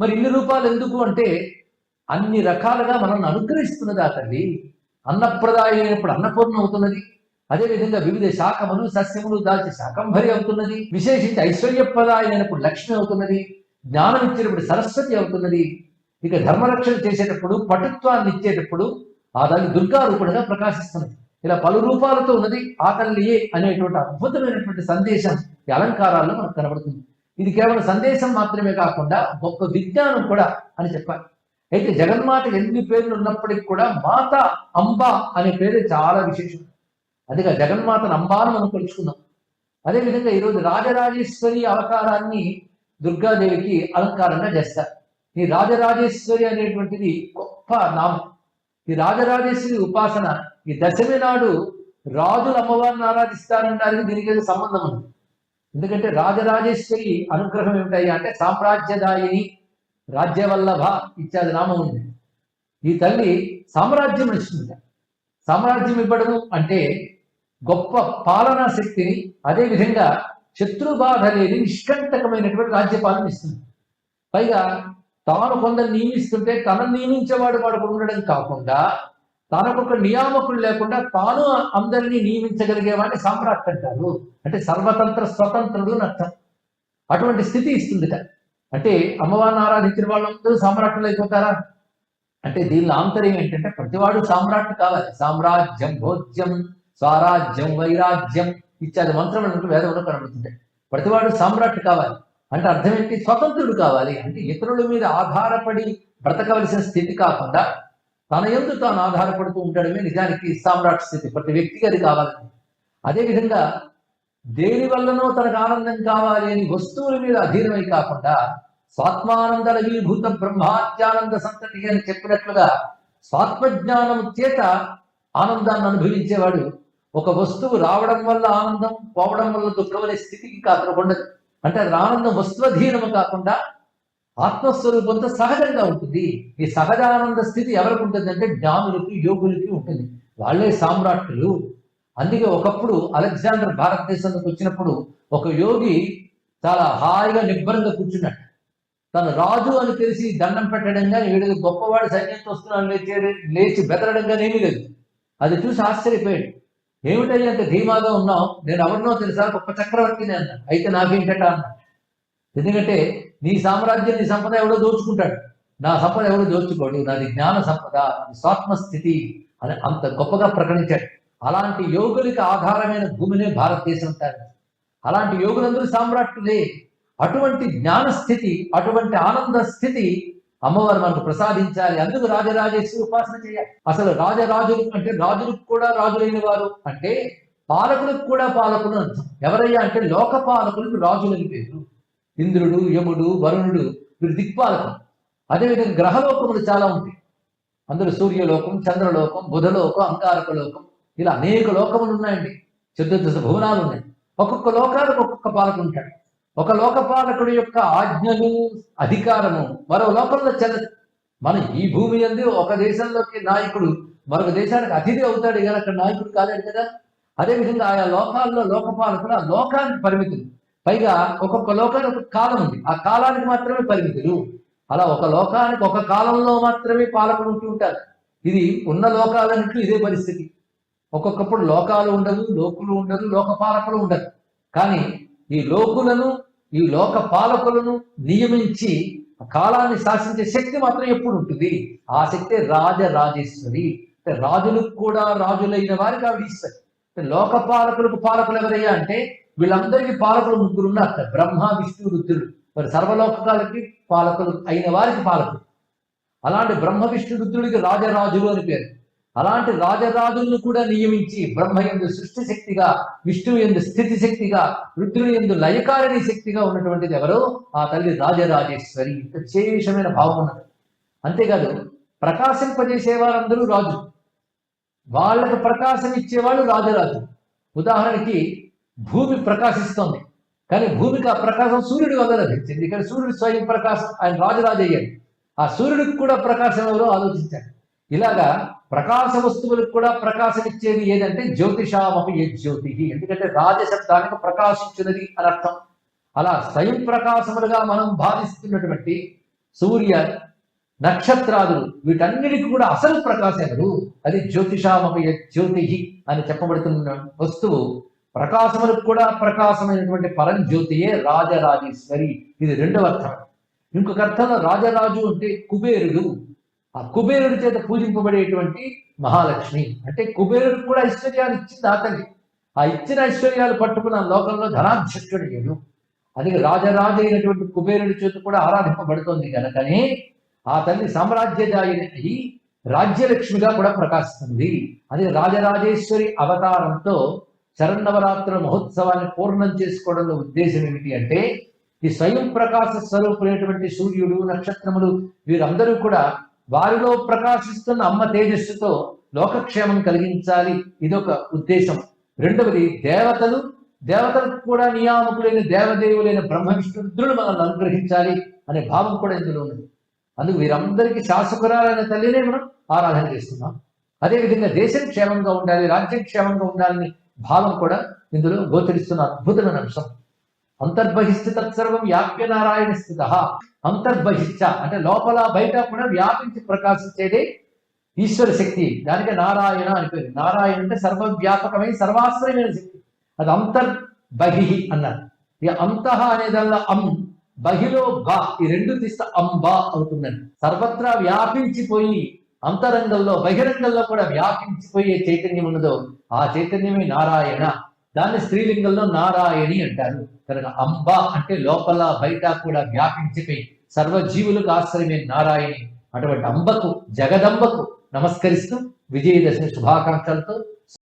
మరి ఇన్ని రూపాలు ఎందుకు అంటే అన్ని రకాలుగా మనల్ని అనుగ్రహిస్తున్నది ఆ తల్లి. అన్నప్రదాయ అయినప్పుడు అన్నపూర్ణ అవుతున్నది. అదేవిధంగా వివిధ శాఖములు సస్యములు దాల్చి శాకంభరి అవుతున్నది. విశేషించి ఐశ్వర్యప్రదాయ అయినప్పుడు లక్ష్మి అవుతున్నది. జ్ఞానం ఇచ్చేటప్పుడు సరస్వతి అవుతున్నది. ఇక ధర్మరక్షణ చేసేటప్పుడు పటుత్వాన్ని ఇచ్చేటప్పుడు ఆ దాన్ని దుర్గా రూపుడుగా ప్రకాశిస్తున్నది. ఇలా పలు రూపాలతో ఉన్నది ఆ తల్లియే అనేటువంటి అద్భుతమైనటువంటి సందేశం ఈ అలంకారాల్లో మనకు కనబడుతుంది. ఇది కేవలం సందేశం మాత్రమే కాకుండా గొప్ప విజ్ఞానం కూడా అని చెప్పాలి. అయితే జగన్మాత ఎన్ని పేర్లు ఉన్నప్పటికీ కూడా మాత అంబ అనే పేరు చాలా విశేషం. అందుకే జగన్మాతను అంబాను మనం కొలుచుకున్నాం అదేవిధంగా ఈరోజు రాజరాజేశ్వరి అవతారాన్ని దుర్గాదేవికి అలంకారంగా చేస్తారు. ఈ రాజరాజేశ్వరి అనేటువంటిది గొప్ప నామం. ఈ రాజరాజేశ్వరి ఉపాసన ఈ దశమి నాడు రాజులు అమ్మవారిని ఆరాధిస్తారనడానికి దీనికి సంబంధం ఉంది. ఎందుకంటే రాజరాజేశ్వరి అనుగ్రహం ఏమిటాయి అంటే సామ్రాజ్యదాయిని రాజ్యవల్లభ ఇత్యాది నామం ఉంది. ఈ తల్లి సామ్రాజ్యం ఇస్తుంది సామ్రాజ్యం ఇవ్వడం అంటే గొప్ప పాలనా శక్తిని అదేవిధంగా శత్రుబాధ లేని నిష్కంటకమైనటువంటి రాజ్యపాలన ఇస్తుంది. పైగా తాను కొందరు నియమిస్తుంటే తనను నియమించేవాడు వాడు ఉండడం కాకుండా తనకొక నియామకులు లేకుండా తాను అందరినీ నియమించగలిగేవాడిని సామ్రాట్ అంటారు. అంటే సర్వతంత్ర స్వతంత్రుడు అని అర్థం. అటువంటి స్థితి ఇస్తుందిట. అంటే అమ్మవారిని ఆరాధించిన వాళ్ళందరూ సామ్రాట్లు అయిపోతారా? అంటే దీనిలో ఆంతర్యం ఏంటంటే ప్రతివాడు సామ్రాట్ కావాలి. సామ్రాజ్యం భోజ్యం స్వరాజ్యం వైరాజ్యం ఇత్యాది మంత్రములు వేదంలో కనబడుతుంటాయి. ప్రతివాడు సామ్రాట్ కావాలి. అంటే అర్థం ఏంటి? స్వతంత్రుడు కావాలి. అంటే ఇతరుల మీద ఆధారపడి బ్రతకవలసిన స్థితి కాకుండా తన ఎందు తాను ఆధారపడుతూ ఉండడమే నిజానికి సామ్రాట్ స్థితి. ప్రతి వ్యక్తికి అది కావాలని అదేవిధంగా దేని వల్లనో తనకు ఆనందం కావాలి అని వస్తువుల మీద అధీనమై కాకుండా స్వాత్మానంద లవీభూత బ్రహ్మాత్యానంద సంతతి అని చెప్పినట్లుగా స్వాత్మజ్ఞానం చేత ఆనందాన్ని అనుభవించేవాడు ఒక వస్తువు రావడం వల్ల ఆనందం పోవడం వల్ల దుఃఖం అనే స్థితికి కాకుండా ఉండదు అంటే అది ఆనందం వస్తువధీనము కాకుండా ఆత్మస్వరూపంతో సహజంగా ఉంటుంది. ఈ సహజానంద స్థితి ఎవరికి ఉంటుంది అంటే జ్ఞానులకి యోగులకి ఉంటుంది. వాళ్ళే సామ్రాట్లు అందుకే ఒకప్పుడు అలెగ్జాండర్ భారతదేశంలోకి వచ్చినప్పుడు ఒక యోగి చాలా హాయిగా నిబ్బరంగా కూర్చున్నాడు. తను రాజు అని తెలిసి దండం పెట్టడం కానీ వీడికి గొప్పవాడు సైన్యంతో వస్తున్నాడు లేచి లేచి బెదరడం కానీ ఏమీ లేదు. అది చూసి ఆశ్చర్యపోయాడు. ఏమిటయ్యా అంత ధీమాగా ఉన్నావు? నేను ఎవరినో తెలుసా? గొప్ప చక్రవర్తిని అన్నా అయితే నాకేంటట అన్నాడు. ఎందుకంటే నీ సామ్రాజ్యం నీ సంపద ఎవడో దోచుకుంటాడు. నా సంపద ఎవడో దోచుకోడు నాది జ్ఞాన సంపద నాది స్వాత్మ స్థితి అని అంత గొప్పగా ప్రకటించాడు. అలాంటి యోగులకి ఆధారమైన భూమినే భారతదేశం అంటారు అలాంటి యోగులందరూ సామ్రాట్టులే అటువంటి జ్ఞాన స్థితి అటువంటి ఆనంద స్థితి అమ్మవారు మనకు ప్రసాదించాలి. అందుకు రాజరాజేశ్వరి ఉపాసన చేయాలి. అసలు రాజరాజులు అంటే రాజులకు కూడా రాజులైన వారు అంటే పాలకులకు కూడా పాలకులు అర్థం. ఎవరయ్యా అంటే లోక పాలకులకు రాజులని పేరు. ఇంద్రుడు యముడు వరుణుడు వీరు దిక్పాలకం అదేవిధంగా గ్రహలోకములు చాలా ఉంటాయి. అందులో సూర్యలోకం చంద్రలోకం బుధలోకం అంగారక లోకం ఇలా అనేక లోకములు ఉన్నాయండి. చతుర్దశ భువనాలు ఉన్నాయి. ఒక్కొక్క లోకాలకు ఒక్కొక్క పాలకుడు ఉంటాడు. ఒక లోకపాలకుడు యొక్క ఆజ్ఞలు అధికారము మరో లోకంలో చెల్లదు. మన ఈ భూమి అంది ఒక దేశంలోకి నాయకుడు మరొక దేశానికి అతిథి అవుతాడు. కానీ అక్కడ నాయకుడు కాలేడు కదా? అదేవిధంగా ఆయా లోకాల్లో లోకపాలకులు ఆ లోకానికి పరిమితులు. పైగా ఒక్కొక్క లోకానికి ఒక కాలం ఉంది. ఆ కాలానికి మాత్రమే పరిమితులు. అలా ఒక లోకానికి ఒక కాలంలో మాత్రమే పాలకులు ఉంటూ ఉంటారు. ఇది ఉన్న లోకాలన్నింటిలో ఇదే పరిస్థితి. ఒక్కొక్కప్పుడు లోకాలు ఉండదు లోకులు ఉండదు లోకపాలకులు ఉండదు కానీ ఈ లోకులను ఈ లోక పాలకులను నియమించి కాలాన్ని శాసించే శక్తి మాత్రం ఎప్పుడు ఉంటుంది? ఆ శక్తి రాజరాజేశ్వరి అంటే రాజులకు కూడా రాజులైన వారికి ఆవిడ ఇస్తారు లోక పాలకులకు పాలకులు ఎవరయ్యా అంటే వీళ్ళందరికీ పాలకులు ముగ్గురు ఉన్నారు బ్రహ్మ విష్ణు రుద్రుడు. మరి సర్వలోకాలకి పాలకులు అయిన వారికి పాలకులు. అలాంటి బ్రహ్మ విష్ణు రుద్రుడికి రాజరాజులు అని పేరు. అలాంటి రాజరాజులను కూడా నియమించి బ్రహ్మ ఎందు సృష్టి శక్తిగా విష్ణువు ఎందు స్థితి శక్తిగా రుద్రుడు ఎందు లయకారిణి శక్తిగా ఉన్నటువంటిది ఎవరో? ఆ తల్లి రాజరాజేశ్వరి. ఇంత విశేషమైన భావం ఉన్నది. అంతేకాదు ప్రకాశింపజేసే వారందరూ రాజు వాళ్ళకు ప్రకాశం ఇచ్చేవాళ్ళు రాజరాజు ఉదాహరణకి భూమి ప్రకాశిస్తోంది. కానీ భూమికి ఆ ప్రకాశం సూర్యుడి వల్ల లభించింది ఇక్కడ సూర్యుడు స్వయం ప్రకాశం ఆయన రాజరాజు అయ్యాడు. ఆ సూర్యుడికి కూడా ప్రకాశం ఎవరో ఆలోచించాడు ఇలాగా ప్రకాశ వస్తువులకు కూడా ప్రకాశం ఇచ్చేది ఏదంటే జ్యోతిషామపి ఏ జ్యోతి ఎందుకంటే రాజశబ్దానికి ప్రకాశించినది అని అర్థం. అలా స్వయం ప్రకాశములుగా మనం భావిస్తున్నటువంటి సూర్య నక్షత్రాదులు వీటన్నిటికి కూడా అసలు ప్రకాశములు అది జ్యోతిషామయ జ్యోతి అని చెప్పబడుతున్న వస్తువు ప్రకాశములకు కూడా ప్రకాశమైనటువంటి పరంజ్యోతియే రాజరాజేశ్వరి. ఇది రెండవ అర్థం. ఇంకొక అర్థంలో రాజరాజు అంటే కుబేరుడు. ఆ కుబేరుడి చేత పూజింపబడేటువంటి మహాలక్ష్మి. అంటే కుబేరుడు కూడా ఐశ్వర్యాన్ని ఇచ్చింది ఆ తల్లి ఆ ఇచ్చిన ఐశ్వర్యాలు పట్టుకున్న లోకంలో ధనాధ్యక్షుడు లేడు అది రాజరాజు అయినటువంటి కుబేరుడి చేత కూడా ఆరాధింపబడుతోంది కనుకనే ఆ తల్లి సామ్రాజ్యదాయిని అయి రాజ్యలక్ష్మిగా కూడా ప్రకాశిస్తుంది. అది రాజరాజేశ్వరి అవతారంతో శరన్నవరాత్రుల మహోత్సవాన్ని పూర్ణం చేసుకోవడంలో ఉద్దేశం ఏమిటి అంటే ఈ స్వయం ప్రకాశ స్వరూపులైనటువంటి సూర్యుడు నక్షత్రములు వీరందరూ కూడా వారిలో ప్రకాశిస్తున్న అమ్మ తేజస్సుతో లోకక్షేమం కలిగించాలి. ఇదొక ఉద్దేశం. రెండవది దేవతలు దేవతలకు కూడా నియామకులైన దేవదేవులైన బ్రహ్మ విష్ణు మనల్ని అనుగ్రహించాలి అనే భావం కూడా ఇందులో ఉన్నది అందుకు వీరందరికీ శాసకురాలైన తల్లినే మనం ఆరాధన చేస్తున్నాం. అదేవిధంగా దేశం క్షేమంగా ఉండాలి రాజ్యం క్షేమంగా ఉండాలని భావం కూడా ఇందులో గోచరిస్తున్న అద్భుతమైన అంశం. అంతర్బహిష్ఠ తత్సర్వం వ్యాప్య నారాయణ స్థిత అంతర్బహిష్ట అంటే లోపల బయట కూడా వ్యాపించి ప్రకాశించేది ఈశ్వర శక్తి. దానికి నారాయణ అని పేరు. నారాయణ అంటే సర్వవ్యాపకమైన సర్వాశ్రయమైన శక్తి. అది అంతర్బహి అన్నారు. ఇక అంతః అనేదల్లా అం బహిలో బా. ఈ రెండు తీస్తే అంబా అవుతుందండి. సర్వత్రా వ్యాపించిపోయి అంతరంగంలో బహిరంగంలో కూడా వ్యాపించిపోయే చైతన్యం ఉన్నదో ఆ చైతన్యమే నారాయణ. దాన్ని స్త్రీలింగంలో నారాయణి అంటారు. కనుక అంబ అంటే లోపల బయట కూడా వ్యాపించిపోయి సర్వజీవులకు ఆశ్రయమే నారాయణి. అటువంటి అంబకు జగదంబకు నమస్కరిస్తూ విజయదశమి శుభాకాంక్షలతో